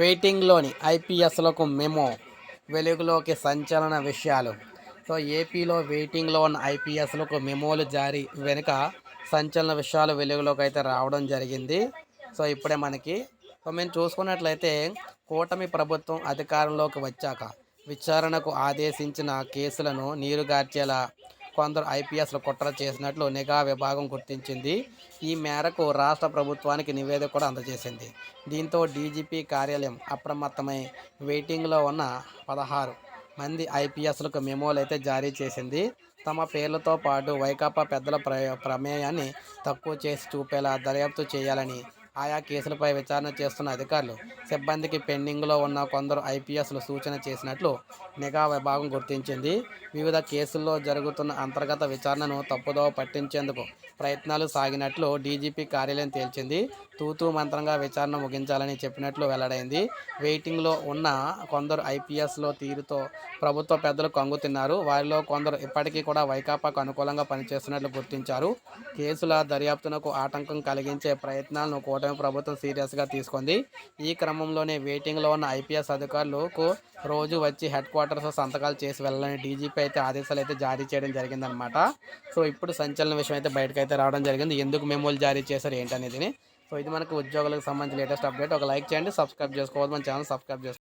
వెయిటింగ్లోని ఐపీఎస్లకు memo వెలుగులోకి సంచలన విషయాలు. సో ఏపీలో వెయిటింగ్లో ఉన్న ఐపీఎస్లకు మెమోలు జారీ వెనుక సంచలన విషయాలు వెలుగులోకి అయితే రావడం జరిగింది. సో ఇప్పుడే మనకి సో మేము చూసుకున్నట్లయితే కూటమి ప్రభుత్వం అధికారంలోకి వచ్చాక విచారణకు ఆదేశించిన కేసులను నీరుగార్చేలా కొందరు ఐపీఎస్లు కుట్ర చేసినట్లు నిఘా విభాగం గుర్తించింది. ఈ మేరకు రాష్ట్ర ప్రభుత్వానికి నివేదిక కూడా అందజేసింది. దీంతో డీజీపీ కార్యాలయం అప్రమత్తమై వెయిటింగ్లో ఉన్న పదహారు మంది ఐపీఎస్లకు మెమోలు అయితే జారీ చేసింది. తమ పేర్లతో పాటు వైకాపా పెద్దల ప్ర ప్రమేయాన్ని తక్కువ చేసి చూపేలా దర్యాప్తు చేయాలని ఆయా కేసులపై విచారణ చేస్తున్న అధికారులు సిబ్బందికి పెండింగ్లో ఉన్న కొందరు ఐపీఎస్లు సూచన చేసినట్లు నిఘా విభాగం గుర్తించింది. వివిధ కేసుల్లో జరుగుతున్న అంతర్గత విచారణను తప్పుదోవ పట్టించేందుకు ప్రయత్నాలు సాగినట్లు డీజీపీ కార్యాలయం తేల్చింది. తూతూ మంత్రంగా విచారణ ముగించాలని చెప్పినట్లు వెల్లడైంది. వెయిటింగ్లో ఉన్న కొందరు ఐపీఎస్లో తీరుతో ప్రభుత్వ పెద్దలు కంగుతున్నారు వారిలో కొందరు ఇప్పటికీ కూడా వైకాపాకు అనుకూలంగా పనిచేస్తున్నట్లు గుర్తించారు. కేసుల దర్యాప్తునకు ఆటంకం కలిగించే ప్రయత్నాలను కూటమి ప్రభుత్వం సీరియస్గా తీసుకుంది. ఈ క్రమంలోనే వెయిటింగ్లో ఉన్న ఐపీఎస్ అధికారులకు రోజు వచ్చి హెడ్ క్వార్టర్స్ సంతకాలు చేసి వెళ్ళాలని డీజీపీ అయితే ఆదేశాలు అయితే జారీ చేయడం జరిగిందనమాట సో ఇప్పుడు సంచలన విషయం అయితే బయటకైతే రావడం జరిగింది. ఎందుకు మెమోలు జారీ చేశారు ఏంటనేది సో ఇది మనకు ఉద్యోగులకు సంబంధించిన లేటెస్ట్ అప్డేట్. ఒక లైక్ చేయండి సబ్స్క్రైబ్ చేసుకోవద్దు. మన ఛానల్ సబ్స్క్రైబ్ చేసుకోండి